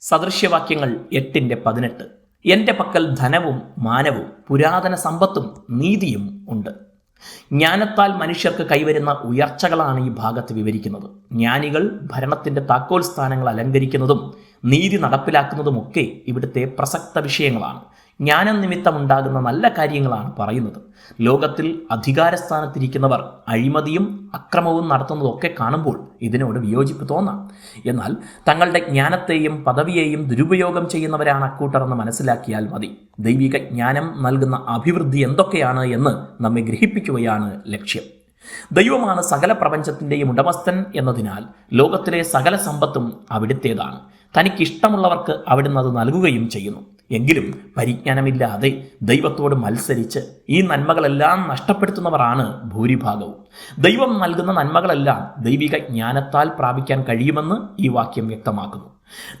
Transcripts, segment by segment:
സദൃശ്യവാക്യങ്ങൾ എട്ടിന്റെ പതിനെട്ട്. എന്റെ പക്കൽ ധനവും മാനവും പുരാതന സമ്പത്തും നീതിയും ഉണ്ട്. ജ്ഞാനത്താൽ മനുഷ്യർക്ക് കൈവരുന്ന ഉയർച്ചകളാണ് ഈ ഭാഗത്ത് വിവരിക്കുന്നത്. ജ്ഞാനികൾ ഭരണത്തിന്റെ താക്കോൽ സ്ഥാനങ്ങൾ അലങ്കരിക്കുന്നതും നീതി നടപ്പിലാക്കുന്നതുമൊക്കെ ഇവിടുത്തെ പ്രസക്ത വിഷയങ്ങളാണ്. ജ്ഞാനം നിമിത്തമുണ്ടാകുന്ന നല്ല കാര്യങ്ങളാണ് പറയുന്നത്. ലോകത്തിൽ അധികാരസ്ഥാനത്തിരിക്കുന്നവർ അഴിമതിയും അക്രമവും നടത്തുന്നതൊക്കെ കാണുമ്പോൾ ഇതിനോട് വിയോജിപ്പ് തോന്നാം. എന്നാൽ തങ്ങളുടെ ജ്ഞാനത്തെയും പദവിയെയും ദുരുപയോഗം ചെയ്യുന്നവരാണ് അക്കൂട്ടർ എന്ന് മനസ്സിലാക്കിയാൽ മതി. ദൈവിക ജ്ഞാനം നൽകുന്ന അഭിവൃദ്ധി എന്തൊക്കെയാണ് എന്ന് നമ്മെ ഗ്രഹിപ്പിക്കുകയാണ് ലക്ഷ്യം. ദൈവമാണ് സകല പ്രപഞ്ചത്തിന്റെയും ഉടമസ്ഥൻ എന്നതിനാൽ ലോകത്തിലെ സകല സമ്പത്തും അവിടുത്തേതാണ്. തനിക്കിഷ്ടമുള്ളവർക്ക് അവിടുന്ന് അത് നൽകുകയും ചെയ്യുന്നു. എങ്കിലും പരിജ്ഞാനമില്ലാതെ ദൈവത്തോട് മത്സരിച്ച് ഈ നന്മകളെല്ലാം നഷ്ടപ്പെടുത്തുന്നവരാണ് ഭൂരിഭാഗവും. ദൈവം നൽകുന്ന നന്മകളെല്ലാം ദൈവിക ജ്ഞാനത്താൽ പ്രാപിക്കാൻ കഴിയുമെന്ന് ഈ വാക്യം വ്യക്തമാക്കുന്നു.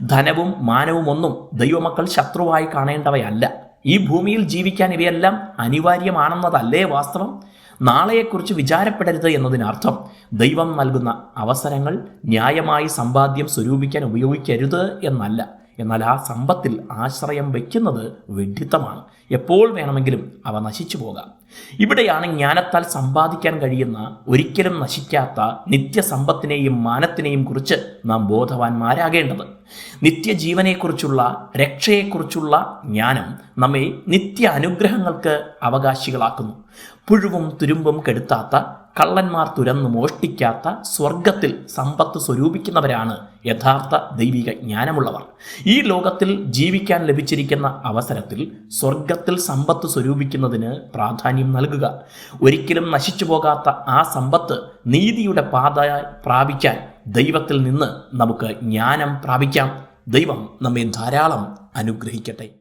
ധനവും മാനവും ഒന്നും ദൈവമക്കൾ ശത്രുവായി കാണേണ്ടവയല്ല. ഈ ഭൂമിയിൽ ജീവിക്കാൻ ഇവയെല്ലാം അനിവാര്യമാണെന്നതല്ലേ വാസ്തവം? നാളെയെക്കുറിച്ച് വിചാരപ്പെടരുത് എന്നതിനർത്ഥം ദൈവം നൽകുന്ന അവസരങ്ങൾ ന്യായമായി സമ്പാദ്യം സ്വരൂപിക്കാൻ ഉപയോഗിക്കരുത് എന്നല്ല. എന്നാൽ ആ സമ്പത്തിൽ ആശ്രയം വയ്ക്കുന്നത് വെഡിത്തമാണ് എപ്പോൾ വേണമെങ്കിലും അവ നശിച്ചു പോകാം. ഇവിടെയാണ് ജ്ഞാനത്താൽ സമ്പാദിക്കാൻ കഴിയുന്ന ഒരിക്കലും നശിക്കാത്ത നിത്യസമ്പത്തിനെയും മാനത്തിനെയും കുറിച്ച് നാം ബോധവാന്മാരാകേണ്ടത്. നിത്യജീവനെക്കുറിച്ചുള്ള രക്ഷയെക്കുറിച്ചുള്ള ജ്ഞാനം നമ്മെ നിത്യ അനുഗ്രഹങ്ങൾക്ക് അവകാശികളാക്കുന്നു. പുഴുവും തുരുമ്പും കെടുത്താത്ത കള്ളന്മാർ തുരന്ന് മോഷ്ടിക്കാത്ത സ്വർഗത്തിൽ സമ്പത്ത് സ്വരൂപിക്കുന്നവരാണ് യഥാർത്ഥ ദൈവിക ജ്ഞാനമുള്ളവർ. ഈ ലോകത്തിൽ ജീവിക്കാൻ ലഭിച്ചിരിക്കുന്ന അവസരത്തിൽ സ്വർഗത്തിൽ സമ്പത്ത് സ്വരൂപിക്കുന്നതിന് പ്രാധാന്യം നൽകുക. ഒരിക്കലും നശിച്ചു പോകാത്ത ആ സമ്പത്ത് നീതിയുടെ പാത പ്രാപിക്കാൻ ദൈവത്തിൽ നിന്ന് നമുക്ക് ജ്ഞാനം പ്രാപിക്കാം. ദൈവം നമ്മെ ധാരാളം അനുഗ്രഹിക്കട്ടെ.